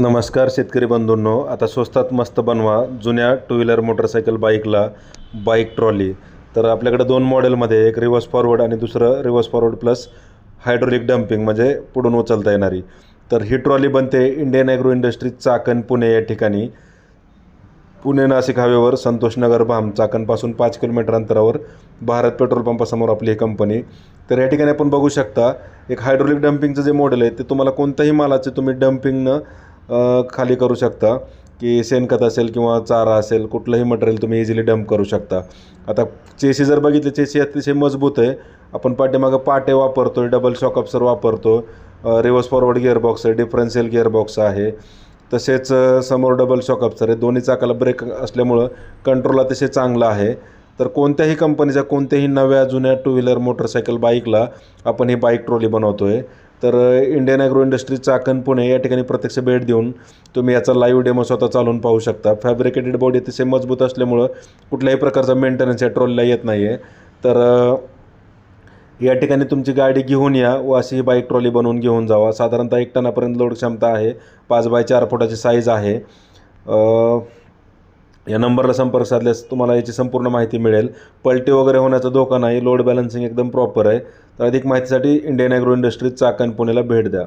नमस्कार शेतकरी बंधूंनो. आता स्वस्तात मस्त बनवा जुन्या टू व्हीलर मोटरसायकल बाईकला बाईक ट्रॉली तर आपल्याकडे दोन मॉडेलमध्ये एक रिव्हर्स फॉरवर्ड आणि दुसरं reverse forward plus hydraulic dumping म्हणजे पुढून उचलता येणारी. तर ही ट्रॉली बनते Indian agro industries Chakan Pune या ठिकाणी. पुणे नाशिक हायवेवर संतोषनगर भाम चाकणपासून पाच किलोमीटर अंतरावर भारत पेट्रोल पंपासमोर आपली ही कंपनी तर या ठिकाणी आपण बघू शकता एक हायड्रोलिक डम्पिंगचं जे मॉडेल आहे ते तुम्हाला कोणत्याही मालाचे तुम्ही डम्पिंगनं खाली करू शकता की शेणखत असेल किंवा चारा असेल कुठलंही मटेरियल तुम्ही इझिली डंप करू शकता. आता चेसी जर बघितली चेसी अतिशय मजबूत आहे. आपण पाठीमागं पाटे वापरतो डबल शॉक अप्सर वापरतो रिव्हर्स फॉरवर्ड गिअरबॉक्स आहे डिफरन्शियल गिअरबॉक्स आहे. तसेच समोर डबल शॉक अप्सर आहे. दोन्ही चाकाला ब्रेक असल्यामुळं कंट्रोल अतिशय चांगला आहे. तर कोणत्याही कंपनीच्या कोणत्याही नव्या जुन्या टू व्हीलर मोटरसायकल बाईकला आपण ही बाईक ट्रॉली बनवतो आहे तर Indian agro industry Chakan Pune या ठिकाणी प्रत्यक्ष भेट देऊन तुम्ही याचा लाईव्ह डेमो स्वतः चालवून पाहू शकता. फॅब्रिकेटेड बॉडी अतिशय मजबूत असल्यामुळं कुठल्याही प्रकारचा मेंटेनन्स या ट्रॉलीला येत नाही आहे तर या ठिकाणी तुमची गाडी घेऊन या व अशी ही बाईक ट्रॉली बनवून घेऊन जावा. साधारणतः एक टनापर्यंत लोड क्षमता आहे. पाच बाय चार फुटाची साईज आहे. या नंबरला संपर्क साधल्यास तुम्हाला याची संपूर्ण माहिती मिळेल. पलटी वगैरे होण्याचा धोका नाही. लोड बॅलन्सिंग एकदम प्रॉपर आहे. तर अधिक माहितीसाठी इंडियन ॲग्रो इंडस्ट्रीज चाकण पुणेला भेट द्या.